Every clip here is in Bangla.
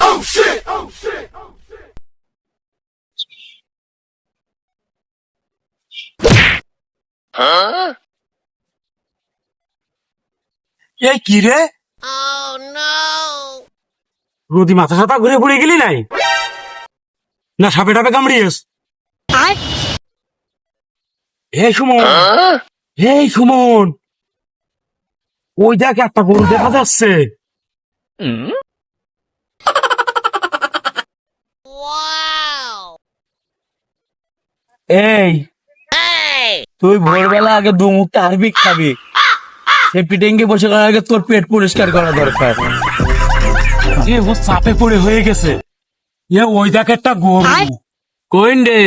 Oh, না সাপে টাপে কামড়িয়েছ হে সুমন! হে সুমন! ওই দেখ একটা গরু দেখা যাচ্ছে? এই তুই ভোরবেলা আগে দু মুখটা হারবিক খাবি। সে পিটেঙ্গে বসে করার আগে তোর পেট পরিষ্কার করা দরকার। এ ও চাপে পড়ে হয়ে গেছে। এ ওই দেখ একটা গরু। কইন রে।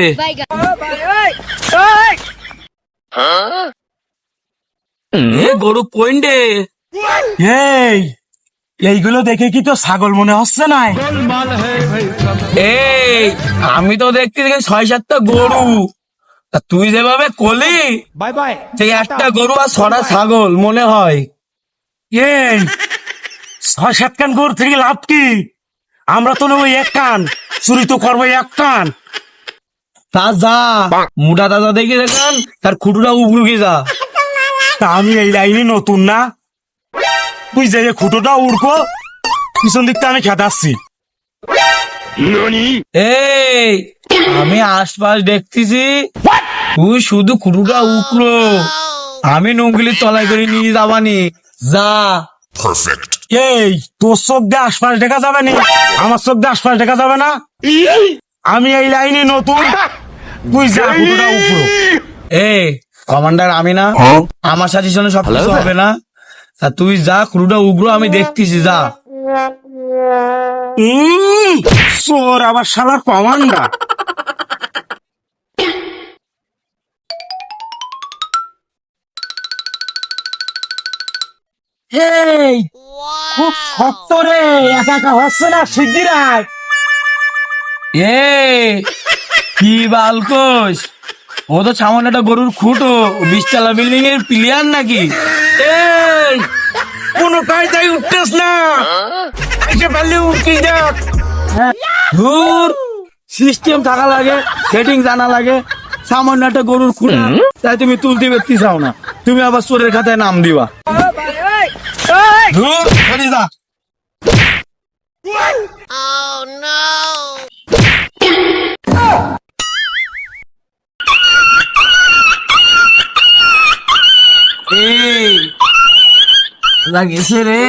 এ গরু কইন রে। এই। এইগুলো দেখে কি তো ছাগল মনে হচ্ছে না এই আমি তো দেখতে দেখি ছয় সাতটা গরু। তা তুই যেভাবে কলি বাই বাই। সেই একটা গরু আর ছটা ছাগল মনে হয়। এই ছয় সাত কান গরু থেকে লাভ কি? আমরা তো ওই এক কান চুরি তো করব এক কান। তা যা মুটা দাদা দেখি দেখান তার খুটুটা উগলুকে যা। তা আমি এই লাইনে নতুন না? তুই যে খুঁটোটা উড়কো পিছন দিকটা আমি খেতাচ্ছি এই আমি আশপাশ দেখতেছি। তুই শুধু খুটুটা উকলো আমি নঙ্গিলির তলায় করে নিয়ে যাবানি। যা। এই তোর চোখ দিয়ে আশপাশ দেখা যাবে না? আমার চোখ দিয়ে আশপাশ দেখা যাবে না? আমি এই লাইনে নতুন। তুই যা খুঁটোটা উড়কো। এই কমান্ডার আমি না। আমার সাথে সব কিছু হবে না। তা তুই যা খুটুটা উগ্র আমি দেখতেছি যা। চোর আবার শালার কমান্ডার। এই খুব শক্ত রে একা একা হচ্ছে না শিগগিরাই। এ কি বালকোষ ও তো সামান্য একটা গরুর খুঁটো বিশতলা বিল্ডিং এর প্লেয়ার নাকি? এই কোনো কায়দায় উঠতেস না এসে পারলে উঠতে যাক ধুর সিস্টেম থাকা লাগে সেটিং জানা লাগে সামান্য একটা গরুর খুঁটা তাই তুমি তুলতে ব্যক্তি চাও না তুমি আবার চোরের খাতায় নাম দিবা ধুর সরে যা এই লাগিয়েছে রে